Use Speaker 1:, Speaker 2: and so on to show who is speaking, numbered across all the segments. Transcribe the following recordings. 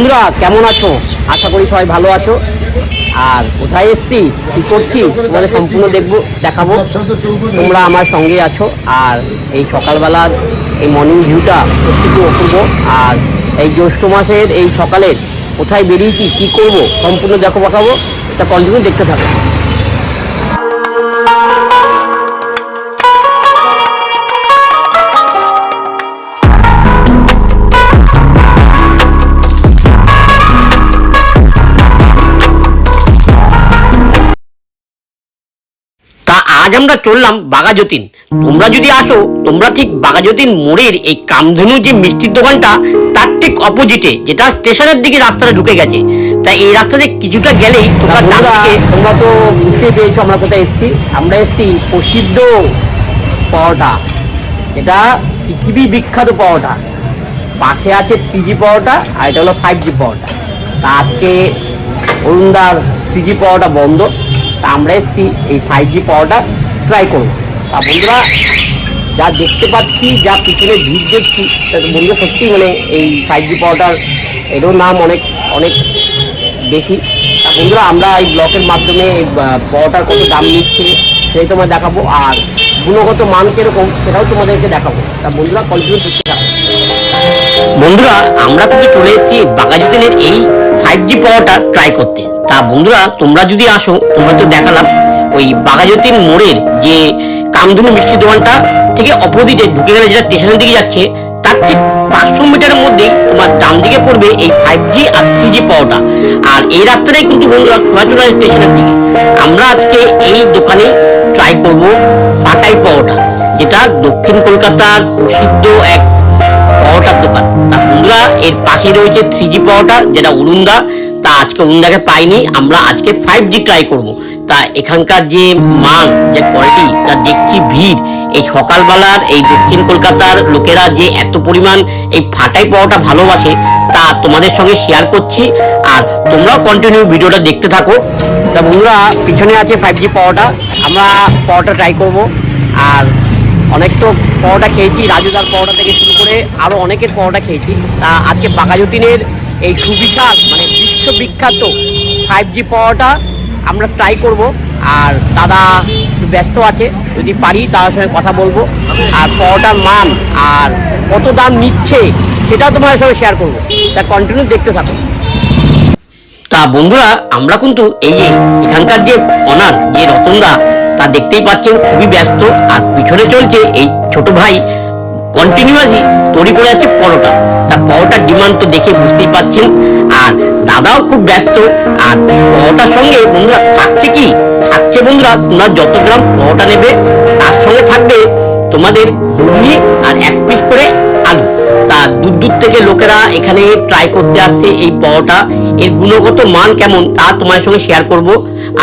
Speaker 1: বন্ধুরা, কেমন আছো? আশা করি সবাই ভালো আছো। আর কোথায় এসছি? কি করছি? তোমাদের সম্পূর্ণ দেখব, দেখাবো। তোমরা আমার সঙ্গে আছো। আর এই সকালবেলার এই মর্নিং ভিউটা সত্যি অপূর্ব। আর এই জ্যৈষ্ঠ মাসের এই সকালের কোথায় বেরিয়েছি, কি করব, সম্পূর্ণ দেখো পাঠাবো এটা কন্টিনিউ দেখতে থাকো। আজ আমরা চললাম বাগাযতীন তোমরা যদি আসো তোমরা ঠিক বাগাযতীন মোড়ের এই কামধেনু যে মিষ্টির দোকানটা তার ঠিক অপোজিটে যেটা স্টেশনের দিকে রাস্তাটা ঢুকে গেছে। তাই এই রাস্তাতে কিছুটা গেলেই তোমরা তোমরা তো বুঝতেই পেরেছ আমরা কোথায় এসেছি। আমরা এসেছি প্রসিদ্ধ পাওয়াটা এটা পৃথিবী বিখ্যাত পাওয়াটা পাশে আছে থ্রি জি পাওয়াটা আর এটা হলো ফাইভ জি পাওয়াটা তা আজকে অরুণদার থ্রি জি পাওয়াটা বন্ধ। তা আমরা এসেছি এই ফাইভ জি পাওয়াটা ট্রাই করব। তা বন্ধুরা, যা দেখতে পাচ্ছি, যা পিছনে ভিড় দেখছি, তা বন্ধুরা সত্যি মানে এই ফাইভ জি পাওয়াটার এরও নাম অনেক অনেক বেশি। তা বন্ধুরা, আমরা এই ব্লকের মাধ্যমে এই পাওয়াটার কত দাম নিচ্ছে সেই তোমায় দেখাবো, আর গুণগত মান কীরকম সেটাও তোমাদেরকে দেখাবো। তা বন্ধুরা দেখতে বন্ধুরা, আমরা কিন্তু চলে এসেছি বাগাজুতেনের এই ফাইভ জি পাওয়াটা ট্রাই করতে। তা বন্ধুরা, তোমরা যদি আসো, তোমরা তো দেখালাম, ওই বাগাজতীন মোড়ের যে কামধুনু মিষ্টি দোকানটা থেকে অপোজিটে ঢুকে গেলে যেটা স্টেশনের দিকে যাচ্ছে, তার ঠিক পাঁচশো মিটারের মধ্যেই তোমার ডান দিকে পড়বে এই ফাইভ জি আর থ্রি জি পাওয়াটা আর এই রাস্তাটাই কিন্তু বন্ধুরা সোনাচুরা স্টেশনের দিকে। আমরা আজকে এই দোকানে ট্রাই করব ফাটাই পাওয়াটা যেটা দক্ষিণ কলকাতার প্রসিদ্ধ এক পাওয়াটার দোকান। তা বন্ধুরা, এর পাশে রয়েছে থ্রি জি পাওয়াটা যেটা অরুণদা, তা আজকে অরুণদাকে পাইনি, আমরা আজকে ফাইভ জি ট্রাই করব। তা এখানকার যে মান, যে কোয়ালিটি তা দেখছি ভিড়। এই সকালবেলার, এই দক্ষিণ কলকাতার লোকেরা যে এত পরিমাণ এই ফাটাই পাওয়াটা ভালোবাসে, তা তোমাদের সঙ্গে শেয়ার করছি। আর তোমরাও কন্টিনিউ ভিডিওটা দেখতে থাকো। তা বন্ধুরা, পিছনে আছে ফাইভ জি পাওয়াটা আমরা পাওয়াটা ট্রাই করব। আর অনেক তো পরোটা খেয়েছি, রাজুদার পরোটা থেকে শুরু করে আরও অনেকের পরোটা খেয়েছি। তা আজকে বাঘাযতীনের এই সুবিশাল মানে বিশ্ববিখ্যাত ফাইভ জি পরোটা আমরা ট্রাই করব। আর দাদা ব্যস্ত আছে, যদি পারি তার সঙ্গে কথা বলব। আর পরোটার মান আর কত দাম নিচ্ছে সেটাও তোমাদের সঙ্গে শেয়ার করব। তা কন্টিনিউ দেখতে থাকো। তা বন্ধুরা, আমরা কিন্তু এই যে এখানকার যে অনার যে রতনদা তা দেখতেই পাচ্ছেন খুবই ব্যস্ত আর পিছনে চলছে এই ছোট ভাই। কন্টিনিউয়াসলি তৈরি করে যাচ্ছে পরোটা। তা পরোটার ডিমান্ড তো দেখে বুঝতেই পাচ্ছেন। আর দাদাও খুব ব্যস্ত। আর পরোটার সঙ্গে বন্ধুরা থাকছে কি? থাকছে বন্ধুরা, তোমরা যত গ্রাম পরোটা নেবে, তার সঙ্গে থাকবে তোমাদের ঘুগনি আর এক পিস করে আলু। দূর দূর থেকে লোকেরা এখানে ট্রাই করতে আসছে এই পরোটা। এর গুণগত মান কেমন তা তোমার সঙ্গে শেয়ার করব।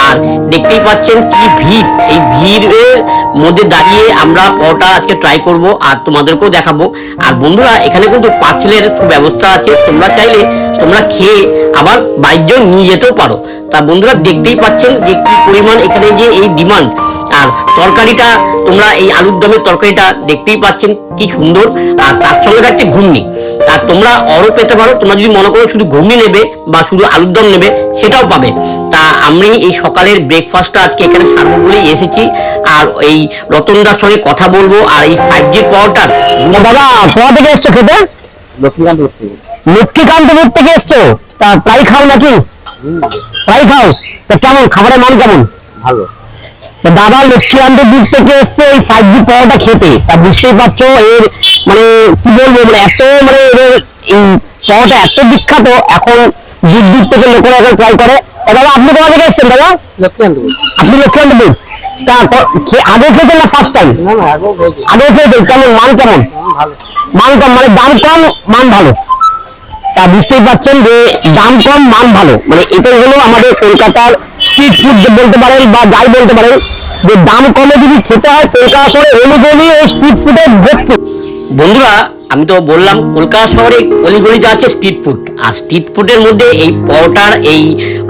Speaker 1: আর দেখতেই পাচ্ছেন কি ভিড়। এই ভিড়ের মধ্যে দাঁড়িয়ে আমরা পরোটা আজকে ট্রাই করব আর তোমাদেরকেও দেখাবো। আর বন্ধুরা, এখানে কিন্তু পার্সেলের ব্যবস্থা আছে। তোমরা চাইলে তোমরা খেয়ে আবার বাইকজন নিয়ে যেতেও পারো। তা বন্ধুরা, দেখতেই পাচ্ছেন যে কি পরিমাণ এখানে যে এই ডিমান্ড আর তরকারিটা তোমরা এই আলুর দমের তরকারিটা দেখতেই পাচ্ছেন কি সুন্দর আর তার সঙ্গে থাকছে ঘুগনি। আর তোমরা অরও পেতে পারো তোমরা যদি মনে করো শুধু ঘুগনি নেবে বা শুধু আলুর দম নেবে সেটাও পাবে। তা আমি এই সকালের ব্রেকফাস্টটা আজকে এখানে সারবো বলেই এসেছি। আর এই রতনদার সঙ্গে কথা বলব আর এই ফাইভ জি পাওয়ারটার
Speaker 2: দাদা কোথা থেকে এসছো খেতে?
Speaker 1: লক্ষ্মীকান্তপুর
Speaker 2: লক্ষ্মীকান্তপুর থেকে এসছো? তা প্রায় খাও নাকি? প্রায় খাও? তা কেমন খাবারের মান কেমন?
Speaker 1: ভালো।
Speaker 2: দাদা লক্ষ্মীকান্তপুর থেকে এসছে এই ফাইভ জি পাওয়াটা খেতে। তা বুঝতেই পারছ এর মানে কি বলব মানে এত মানে এদের এই পাওয়াটা এত বিখ্যাত এখন দূর দূর থেকে লোকেরা এখন ট্রাই করে। দাদা আপনি কোথা থেকে এসছেন দাদা?
Speaker 1: লক্ষ্মীকান্তপুর
Speaker 2: আপনি লক্ষ্মীকান্তপুর তা আগে খেতেন না ফার্স্ট টাইম আগে খেতেন কেমন মান কেমন? মান কম মানে দাম কম মান ভালো। তা বুঝতেই পারছেন যে দাম কম মান ভালো। মানে এটাই হলো আমাদের কলকাতার স্ট্রিট ফুড বলতে পারেন বা যাই বলতে পারেন যে দাম কমে যদি খেতে হয় কলকাতা শহরে অনুযায়ী ও স্ট্রিট ফুডের
Speaker 1: বন্ধুরা আমি তো বললাম, কলকাতা শহরে অলিগলিতে আছে স্ট্রিট ফুড আর স্ট্রিট ফুডের মধ্যে এই পরোটার, এই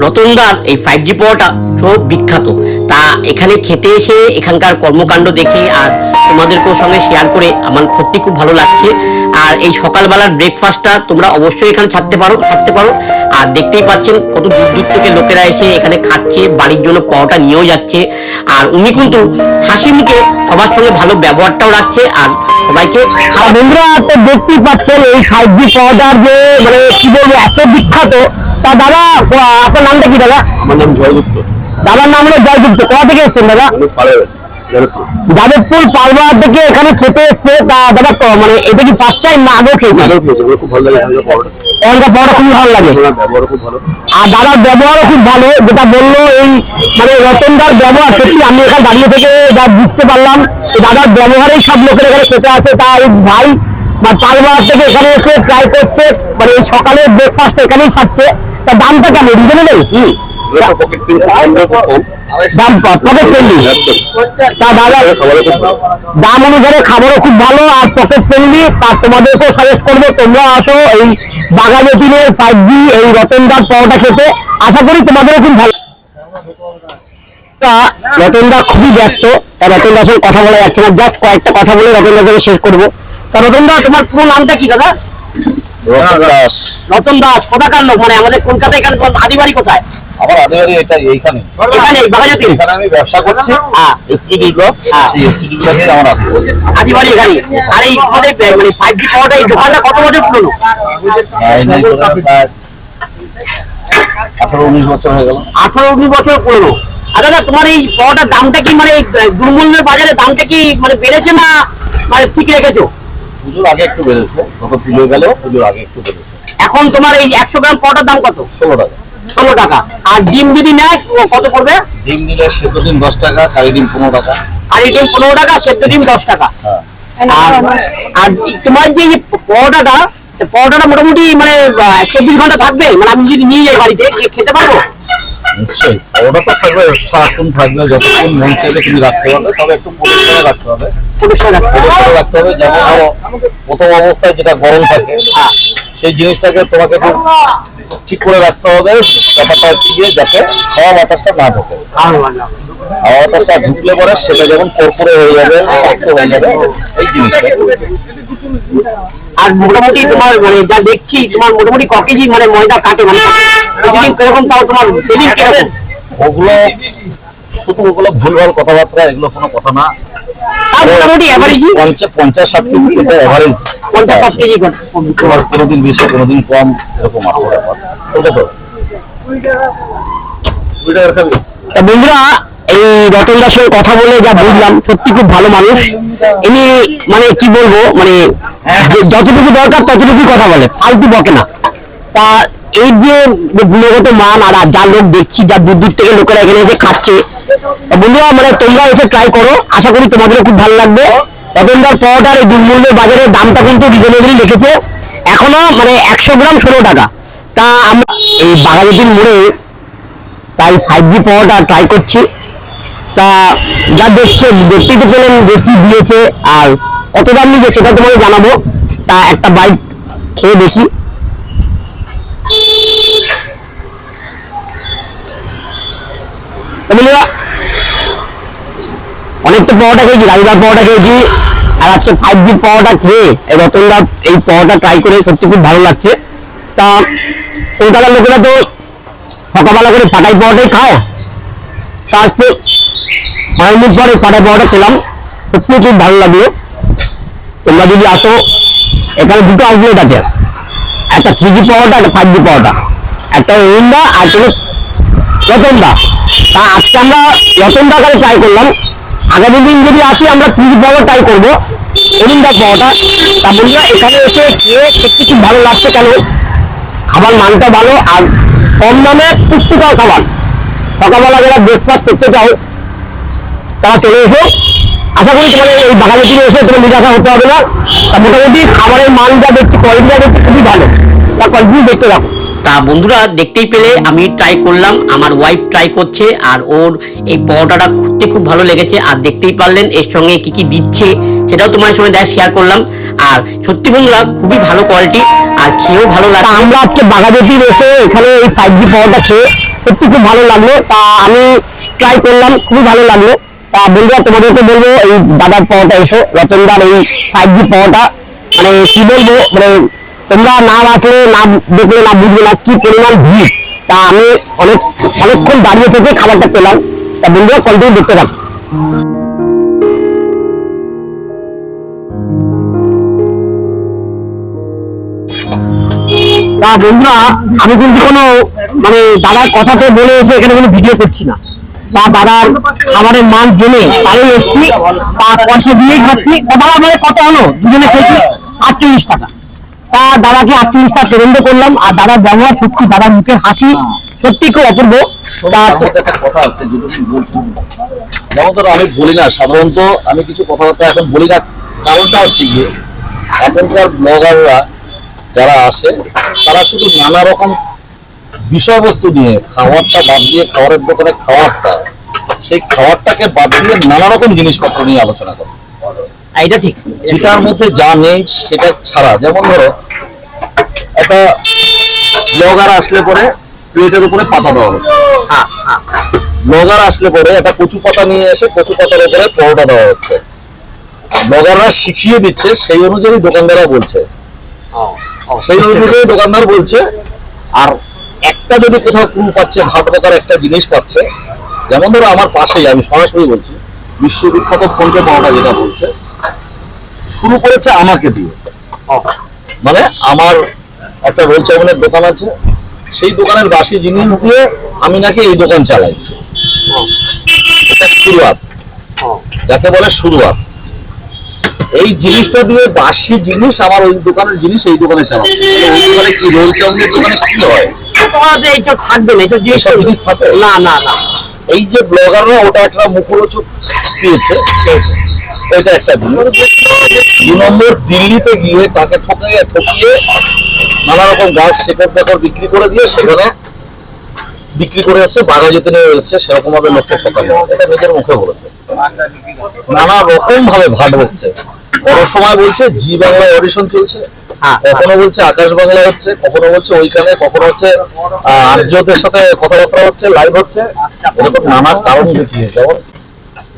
Speaker 1: রতনদার, এই ফাইভ জি পরোটা সব বিখ্যাত। তা এখানে খেতে এসে এখানকার কর্মকাণ্ড দেখে আর তোমাদেরকেও সঙ্গে শেয়ার করে আমার সত্যি খুব ভালো লাগছে। আর এই সকালবেলার ব্রেকফাস্টটা তোমরা অবশ্যই এখানে ছাড়তে পারো ছাড়তে পারো। আর দেখতেই পাচ্ছেন কত দূর দূর থেকে লোকেরা এসে এখানে খাচ্ছে, বাড়ির জন্য পরোটা নিয়েও যাচ্ছে। আর উনি কিন্তু হাসি মুখে সবার সঙ্গে ভালো ব্যবহারটাও রাখছে। আর সবাইকে
Speaker 2: বন্ধুরা তো দেখতেই পাচ্ছেন এই জি পাওয়াটার যে মানে কি বলব এত বিখ্যাত। তা দাদা আপনার নামটা কি দাদা?
Speaker 3: আমার নাম জয়গুপ্ত।
Speaker 2: দাদার নাম হলো জয়যুক্ত কোথা থেকে এসছেন দাদা? যাদবপুর পালবাড়া থেকে এখানে খেতে এসছে। তা দাদা মানে এটা কি ফার্স্ট টাইম না আগেও খেয়েছি
Speaker 3: খুব ভালো লাগে এখানকার
Speaker 2: এখানকার খুবই ভালো লাগে।
Speaker 3: খুব
Speaker 2: আর দাদার ব্যবহারও খুব ভালো যেটা বলল এই মানে রতনদার ব্যবহার সত্যি আমি এখানে দাঁড়িয়ে থেকে যা বুঝতে পারলাম দাদার ব্যবহারেই সব লোকের এখানে খেতে আসে। তা ভাই বা পালবাড়ার থেকে এখানে এসে ট্রাই করছে মানে এই সকালে ব্রেকফাস্ট এখানেই খাচ্ছে। তা দামটা কেমন রিজনেবল দাম পকেট ফ্রেন্ডলি তা দাদা
Speaker 3: খাবারের খুব ভালো।
Speaker 2: দাম অনুসারে খাবারও খুব ভালো আর পকেট ফ্রেন্ডলি তা তোমাদেরকেও সাজেস্ট করব তোমরা আসো এই বাগানতিনের ফাইভ জি এই রতনদার পরোটা খেতে। আশা করি তোমাদেরও খুব ভালো। তা রতনদা খুবই ব্যস্ত। রতনদার সঙ্গে কথা বলা যাচ্ছে না। জাস্ট কয়েকটা কথা বলে রতনদার শেষ করব। রতনদা তোমার পুরো নামটা কি দাদা?
Speaker 3: দাস।
Speaker 2: রতন দাস কোথাকার লোক? মানে আমাদের কলকাতা এখানে আদিবাড়ি কোথায়?
Speaker 3: আমার আদিবাড়ি এটা এইখানে
Speaker 2: এখানে
Speaker 3: এখানে আমি ব্যবসা করছি।
Speaker 2: হ্যাঁ।
Speaker 3: এসপিডি ব্লক
Speaker 2: হ্যাঁ।
Speaker 3: সেই এসপিডি ব্লকে আমার আদিবাড়ি
Speaker 2: আদিবাড়ি এখানে আর এই মানে জি পরোটা এই দোকানটা কত বছর পুরনো?
Speaker 3: আঠারো উনিশ বছর হয়ে গেল।
Speaker 2: আঠারো উনিশ বছর পুরনো। আর দাদা তোমার এই পরোটার দামটা কি মানে দুর্মূল্যের বাজারে দামটা কি মানে বেড়েছে না মানে ঠিক রেখেছো?
Speaker 3: পুজোর আগে একটু বেড়েছে। গত পুজো গেল পুজোর আগে একটু বেড়েছে।
Speaker 2: এখন তোমার এই একশো গ্রাম পরোটার দাম কত?
Speaker 3: ষোলো টাকা।
Speaker 2: ষোলো টাকা। আর ডিম যদি নেয় কত পড়বে?
Speaker 3: ডিম নিলে সেদ্ধ ডিম দশ টাকা কারি ডিম পনেরো টাকা।
Speaker 2: কারি ডিম পনেরো টাকা সেদ্ধ ডিম দশ টাকা।
Speaker 3: হ্যাঁ।
Speaker 2: আর আর তোমার যে পরোটাটা পরোটাটা মোটামুটি মানে চব্বিশ ঘণ্টা থাকবে? মানে আমি যদি নিয়ে যাই বাড়িতে গিয়ে খেতে পারব?
Speaker 3: নিশ্চয়ই। ওটা তো থাকবে সারাক্ষণ থাকবে যতক্ষণ মন চাইলে তুমি রাখতে পারবে তবে একটু পরিষ্কার রাখতে হবে।
Speaker 2: রাখতে হবে।
Speaker 3: যেমন ধরো প্রথম অবস্থায় যেটা গরম থাকে
Speaker 2: হ্যাঁ।
Speaker 3: সেই জিনিসটাকে তোমাকে ঠিক করে রাখতে হবে ব্যাপারটা হচ্ছে গিয়ে যাতে হাওয়া বাতাসটা না ঢোকে
Speaker 2: ভালো, ভালো।
Speaker 3: হাওয়া বাতাসটা ঢুকলে পরে সেটা যেমন কর্পূরে হয়ে যাবে শক্ত হয়ে যাবে এই জিনিসটা
Speaker 2: আর মোটামুটি তোমার মানে যা দেখছি তোমার মোটামুটি ক কেজি মানে ময়দা কাটে মানে প্রতিদিন কীরকম তাও তোমার সেলিং কীরকম
Speaker 3: ওগুলো শুধু ওগুলো ভুলভাল কথাবার্তা এগুলো কোনো কথা না
Speaker 2: তাও মোটামুটি অ্যাভারেজই
Speaker 3: পঞ্চাশ ষাট কেজি এটা
Speaker 2: পঞ্চাশ ষাট কেজি
Speaker 3: তোমার কোনোদিন বেশি কোনোদিন কম এরকম আছে ওটা তো?
Speaker 2: বন্ধুরা এই রতন দাসের সঙ্গে কথা বলে যা বুঝলাম সত্যি খুব ভালো মানুষ। ইনি মানে কি বলব মানে যে যতটুকু দরকার ততটুকু কথা বলে ফালতু বকে না। তা এই যে গুণগত মান আর যা লোক দেখছি, যা দূর দূর থেকে লোকেরা এখানে এসে খাচ্ছে। তা বন্ধুরা মানে তোমরা এসে ট্রাই করো। আশা করি তোমাদেরও খুব ভালো লাগবে। রতনদার পরোটার এই দুর্মূল্যের বাজারের দামটা কিন্তু রিজনেবলি রেখেছে এখনও মানে একশো গ্রাম ষোলো টাকা। তা আমরা এই বাঘাযতীন মোড়ে তাই ফাইভ জি পাওয়াটা ট্রাই করছি। তা যা দেখছে দেখতেই তো পেলেন যে দিয়েছে আর কত দাম নিয়েছে সেটা তোমাকে জানাব। তা একটা বাইক খেয়ে দেখি তা বন্ধুরা, অনেক তো পাওয়াটা খেয়েছি গাড়িদার পাওয়াটা খেয়েছি, আর আজকে ফাইভ জি পাওয়াটা খেয়ে রতনদার এই পাওয়াটা ট্রাই করে সত্যি খুব ভালো লাগছে। তা কলকাতার লোকেরা তো সকালবেলা করে পাটাই পাওয়াটাই খায়। তা তারপর অনেকদিন পরে পাটাই পাওয়াটা খেলাম, সত্যি খুব ভালো লাগল। তোমরা যদি আসো, এখানে দুটো আউটলেট আছে। একটা থ্রি জি পাওয়াটা একটা ফাইভ জি পাওয়াটা একটা রহিন্দা আর একটা রতনদা। তা আজকে আমরা রতনদা করে ট্রাই করলাম। আগামী দিন যদি আসি, আমরা জি পাওয়ার ট্রাই করব। রহিন্দা পাওয়াটা তা বন্ধুরা এখানে এসে খেয়ে খুব ভালো লাগছে কেন? খাবার মানটা ভালো, আর কম দামে পুষ্টিকর খাবার। সকালবেলা যারা ব্রেকফাস্ট করতে চাও, তারা চলে এসো। আশা করি তোমাদের এই বাগানে ফিরে এসে তোমার নিরাশা হতে হবে না। তা মোটামুটি খাবারের মান যা দেখছি কোয়ালিটিটা দেখছি খুবই ভালো। তা কন্টিনিউ দেখতে থাকো।
Speaker 1: তা বন্ধুরা দেখতেই পেলে, আমি ট্রাই করলাম, আমার ওয়াইফ ট্রাই করছে, আর ওর এই পরোটাটা করতে খুব ভালো লেগেছে, আর দেখতেই পারলেন এর সঙ্গে কি কি দিচ্ছে, সেটাও তোমার সঙ্গে দেখ শেয়ার করলাম। আর সত্যি বন্ধুরা, খুবই ভালো কোয়ালিটি আর খেয়েও ভালো
Speaker 2: তা
Speaker 1: লাগছে
Speaker 2: আমরা আজকে বাগাজেটির এসে এখানে এই ফাইভ জি পাওয়াটা খেয়ে সত্যি খুব ভালো লাগল, তা আমি ট্রাই করলাম, খুবই ভালো লাগল। তা বন্ধুরা, তোমাদেরকে বলব, এই দাদার পরোটা এসো, রতনদার এই ফাইভ জি পাওয়াটা মানে কি বলব মানে তোমরা না আসলে না দেখলে, না বুঝবে না কি পরিমাণ ভিড়, তা আমি অনেক, অনেকক্ষণ দাঁড়িয়ে থেকে খাবারটা পেলাম। তা বন্ধুরা কন্টিনিউ দেখতে থাকো। তা বন্ধুরা, আমি কিন্তু কোনো মানে দাদার কথা কথাতে বলে এসে এখানে কোনো ভিডিও করছি না। তা দাদার খাবারের মান জেনে তাই এসছি। তা পয়সা দিয়েই খাচ্ছি। কথা আমাদের কত হলো? দুজনে খেয়েছি আটচল্লিশ টাকা। তা দাদাকে টাকা পেমেন্ট করলাম আর দাদার ব্যবহার সত্যি দাদার মুখের হাসি। সত্যি খুব অপূর্ব।
Speaker 3: কথা আছে যেমন ধরো আমি বলি না সাধারণত আমি কিছু কথাবার্তা এখন বলি না। কারণটা হচ্ছে গিয়ে এখনকার ব্লগাররা যারা আসে তারা শুধু নানা রকম বিষয়বস্তু নিয়ে খাবারটা বাদ দিয়ে খাবারের দোকানে খাবারটা সেই খাবারটাকে বাদ দিয়ে নানা রকম জিনিসপত্র নিয়ে আলোচনা করে।
Speaker 1: এটা ঠিক।
Speaker 3: যেটার মধ্যে যা নেই সেটা ছাড়া। যেমন ধরো একটা ব্লগার আসলে পরে প্লেটের উপরে পাতা দেওয়া হচ্ছে
Speaker 1: হ্যাঁ হ্যাঁ
Speaker 3: ব্লগার আসলে পরে একটা কচু পাতা নিয়ে এসে কচু পাতার উপরে পরোটা দেওয়া হচ্ছে। ব্লগাররা শিখিয়ে দিচ্ছে সেই অনুযায়ী দোকানদাররা বলছে। সেই অনুযায়ী দোকানদার বলছে আর একটা যদি কোথাও ক্রু পাচ্ছে ভাট প্রকার একটা জিনিস পাচ্ছে যেমন ধরো আমার পাশেই আমি সরাসরি বলছি বিশ্ববিখ্যাত ফোনপে পাওয়াটা যেটা বলছে শুরু করেছে আমাকে দিয়ে। মানে আমার একটা রোল চাউমিনের দোকান আছে সেই দোকানের বাসি জিনিস দিয়ে আমি নাকি এই দোকান চালাই। শুরুয়াত। যাকে বলে শুরুয়াত। এই জিনিসটা দিয়ে বাসি জিনিস আমার ওই দোকানের জিনিস এই দোকানে চালাচ্ছে। ওই দোকানে কি রোল চাউমিনের দোকানে কি হয়?
Speaker 1: থাকবে না জিনিস
Speaker 3: জিনিস
Speaker 1: না না না।
Speaker 3: এই যে ব্লগাররা ওটা একটা মুখরোচক পেয়েছে এটা একটা দু নম্বর দিল্লিতে গিয়ে তাকে ঠকিয়ে ঠকিয়ে নানা রকম গাছ শেকড় টেকড় বিক্রি করে দিয়ে সেখানে বিক্রি করে এসছে যেতে নিয়ে এসছে সেরকম ভাবে লোককে ঠকানো এটা নিজের মুখে বলেছে। নানা রকম ভাবে ভাট হচ্ছে। কোনো সময় বলছে জি বাংলায় অডিশন চলছে
Speaker 1: হ্যাঁ,
Speaker 3: কখনো বলছে আকাশ বাংলা হচ্ছে কখনো বলছে ওইখানে কখনো হচ্ছে আর্যদের সাথে কথাবার্তা হচ্ছে লাইভ হচ্ছে। এরকম নানা কারণ দেখিয়ে যেমন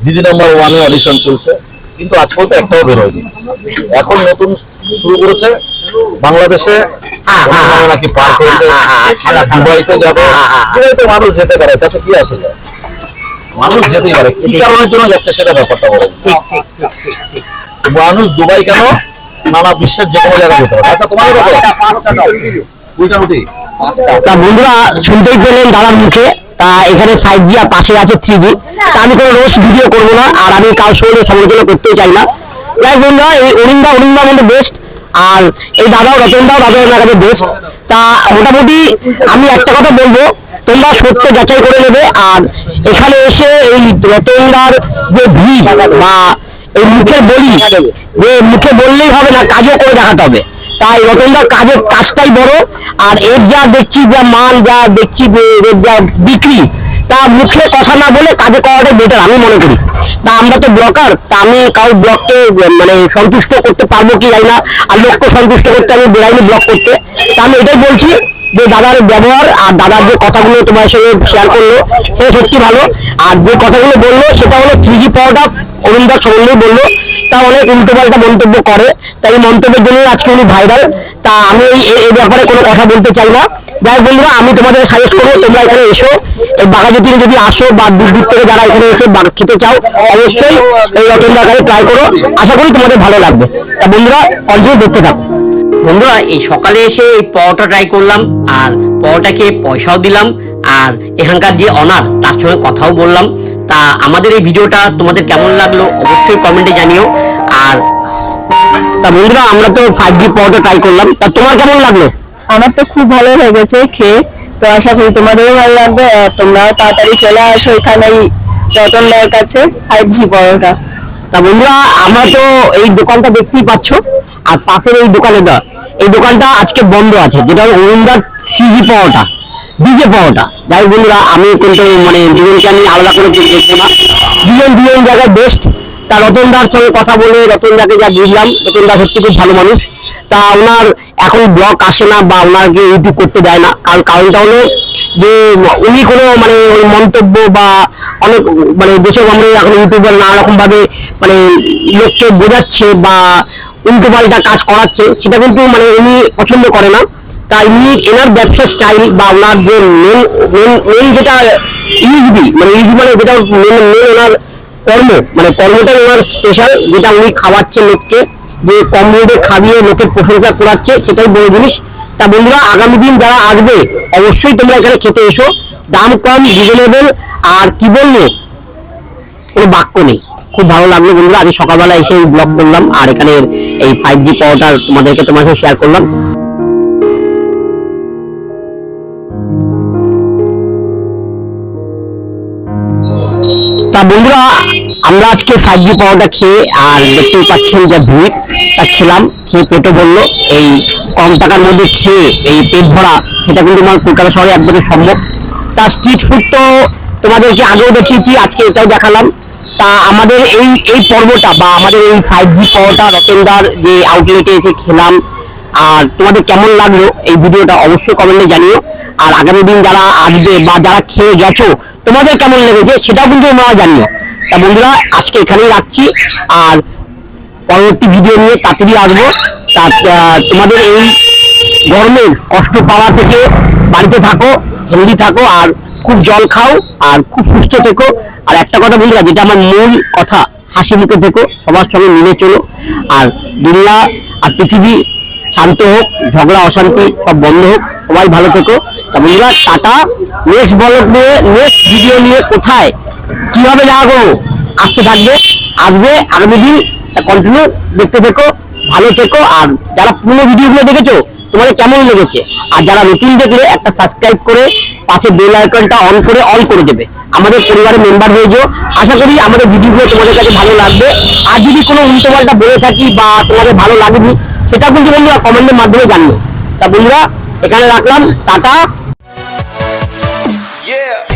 Speaker 3: দিদি নাম্বার ওয়ানে অডিশন চলছে কিন্তু আজ পর্যন্ত একটাও বেরোয়নি। এখন নতুন শুরু করেছে বাংলাদেশে নাকি পার করেছে দুবাইতে যাবে। দুবাইতে মানুষ যেতে পারে তাতে কি আসে যায়? মানুষ যেতেই পারে কি কারণের জন্য যাচ্ছে সেটা ব্যাপারটা বলো। মানুষ দুবাই কেন? নানা বিশ্বের যে কোনো জায়গায় যেতে পারে। আচ্ছা তোমাদের কত
Speaker 2: তা বন্ধুরা শুনতেই পেলেন দাদার মুখে। তা এখানে ফাইভ জি আর পাশে আছে থ্রি জি তা আমি কোনো রোজ ভিডিও করব না, আর আমি কারোর সঙ্গে সমালোচনা করতেই চাই না। যাই বন্ধুরা, এই অরিন্দা অরিন্দা মধ্যে বেস্ট আর এই দাদাও রতনদাও দাদার কাছে বেস্ট তা মোটামুটি আমি একটা কথা বলব, তোমরা সত্য যাচাই করে নেবে, আর এখানে এসে এই রতনদার যে ভিড় বা এই মুখের বলি, যে মুখে বললেই হবে না, কাজও করে দেখাতে হবে। তাই রতনদার কাজের কাজটাই বড়, আর এর যা দেখছি যা মান যা দেখছি এর যা বিক্রি, তা মুখে কথা না বলে কাজে করাটাই বেটার আমি মনে করি। তা আমরা তো ব্লকার তা আমি কারোর ব্লককে মানে সন্তুষ্ট করতে পারব কি জানি না, আর লোককে সন্তুষ্ট করতে আমি বেড়াইনি ব্লক করতে। তা আমি এটাই বলছি যে দাদার ব্যবহার আর দাদার যে কথাগুলো তোমার সঙ্গে শেয়ার করল, সেটা সত্যি ভালো। আর যে কথাগুলো বলল, সেটা হলো থ্রি জি পাওয়াটা অরুণদার সম্বন্ধে বলল তা অনেক উল্টো পাল্টা মন্তব্য করে। তাই এই মন্তব্যের জন্য আজকে উনি ভাইরাল তা আমি এই ব্যাপারে কোনো কথা বলতে চাই না। যাই বন্ধুরা, আমি তোমাদের সাজেস্ট করব, তোমরা এখানে এসো। এই বাঘাযতীনে যদি আসো বা দূর দূর থেকে যারা এখানে এসে বাঘ খেতে চাও, অবশ্যই এই রতন বাগানে ট্রাই করো। আশা করি তোমাদের ভালো লাগবে। তা বন্ধুরা কন্টিনিউ দেখতে থাকো।
Speaker 1: বন্ধুরা, এই সকালে এসে এই পরোটা ট্রাই করলাম, আর পরোটা খেয়ে পয়সাও দিলাম, আর এখানকার যে অনার তার সঙ্গে কথাও বললাম। তা আমাদের এই ভিডিওটা তোমাদের কেমন লাগল অবশ্যই কমেন্টে জানিও। আর
Speaker 2: তা বন্ধুরা আমরা তো ফাইভ জি পাওয়াটা ট্রাই করলাম। তা তোমার কেমন লাগল?
Speaker 4: আমার তো খুব ভালো লেগেছে খেয়ে। তো আশা করি তোমাদেরও ভালো লাগবে। আর তোমরাও তাড়াতাড়ি চলে আসো এখানে এই রতন দার কাছে ফাইভ জি পরোটা।
Speaker 2: তা বন্ধুরা আমরা তো এই দোকানটা দেখতেই পাচ্ছ। আর পাশের এই দোকানে দা এই দোকানটা আজকে বন্ধ আছে যেটা হলো অরুণদার সিজি পাওয়াটা ডিজে পাওয়াটা যাই বন্ধুরা, আমি কিন্তু মানে দুজনকে আমি আলাদা করে বলব না। দুজন দুজন জায়গায় বেস্ট তা রতনদার সঙ্গে কথা বলে রতনদাকে যা বুঝলাম রতনদা সত্যি খুব ভালো মানুষ। তা ওনার এখন ব্লগ আসে না বা ওনাকে ইউটিউব করতে দেয় না। কারণ কারণটা হলো যে উনি কোনো মানে ওই মন্তব্য বা অনেক মানে যেসব আমরা এখন ইউটিউবার নানা রকম ভাবে মানে লোককে বোঝাচ্ছে বা উল্টো পাল্টা কাজ করাচ্ছে, সেটা কিন্তু মানে উনি পছন্দ করে না। তা উনি এনার ব্যবসা স্টাইল বা ওনার যে মেন মেন মেন যেটা ইউজবি মানে ইউজবি মানে যেটা মেন মেন ওনার কর্ম মানে কর্মটা ওনার স্পেশাল যেটা উনি খাওয়াচ্ছে লোককে, যে কম রেটে খাইয়ে লোকের প্রশংসা করাচ্ছে, সেটাই বড় জিনিস। তা বন্ধুরা, আগামী দিন যারা আসবে, অবশ্যই তোমরা এখানে খেতে এসো। দাম কম রিজনেবল আর কি বলব? কোনো বাক্য নেই। খুব ভালো লাগল বন্ধুরা আজকে সকালবেলা এসে ব্লগ করলাম, আর এখানে এই ফাইভ জি পাওয়াটা তোমাদেরকে তোমার সাথে শেয়ার করলাম। বন্ধুরা, আমরা আজকে ফাইভ জি পাওয়াটা খেয়ে আর দেখতেই পাচ্ছেন যে ভিড় তা খেলাম, খেয়ে পেটে বলল এই কম টাকার মধ্যে খেয়ে এই পেট ভরা, সেটা কিন্তু আমার কলকাতা শহরে একদমই সম্ভব। তা স্ট্রিট ফুড তো তোমাদেরকে আগেও দেখিয়েছি, আজকে এটাও দেখালাম। তা আমাদের এই এই পর্বটা বা আমাদের এই ফাইভ জি পাওয়াটা রতনদার যে আউটলেটে এসে খেলাম। আর তোমাদের কেমন লাগল এই ভিডিওটা অবশ্যই কমেন্টে জানিও। আর আগামী দিন যারা আসবে বা যারা খেয়ে গেছো তোমাদের কেমন লেগেছে সেটাও কিন্তু তোমরা জানিও। তা বন্ধুরা, আজকে এখানেই রাখছি। আর পরবর্তী ভিডিও নিয়ে তাড়াতাড়ি আসব। তোমাদের এই গরমের কষ্ট পাওয়া থেকে বাড়িতে থাকো হেলদি থাকো, আর খুব জল খাও, আর খুব সুস্থ থেকো। আর একটা কথা বন্ধুরা, যেটা আমার মূল কথা, হাসি মুখে থেকো, সবার সঙ্গে মিলে চলো। আর দুনিয়া আর পৃথিবী শান্ত হোক, ঝগড়া অশান্তি সব বন্ধ হোক, সবাই ভালো থেকো। বন্ধুরা টাটা নেক্সট ব্লগ নিয়ে নেক্সট ভিডিও নিয়ে কোথায়, কীভাবে দেখা করব, আসতে থাকবে, আসবে, আগামী দিন কন্টিনিউ দেখতে থেকো, ভালো থেকো, আর যারা পুরো ভিডিওগুলো দেখেছ, তোমাদের কেমন লেগেছে? আর যারা নতুন দেখলে একটা সাবস্ক্রাইব করে পাশে বেল আইকনটা অন করে অল করে দেবে। আমাদের পরিবারের মেম্বার হয়ে যাও। আশা করি আমাদের ভিডিওগুলো তোমাদের কাছে ভালো লাগবে। আর যদি কোনো উল্টোপাল্টা বলে থাকি বা তোমাদের ভালো লাগেনি, সেটা কিন্তু বন্ধুরা কমেন্টের মাধ্যমে জানিও। তা বন্ধুরা, এখানে রাখলাম, টাটা। Yeah.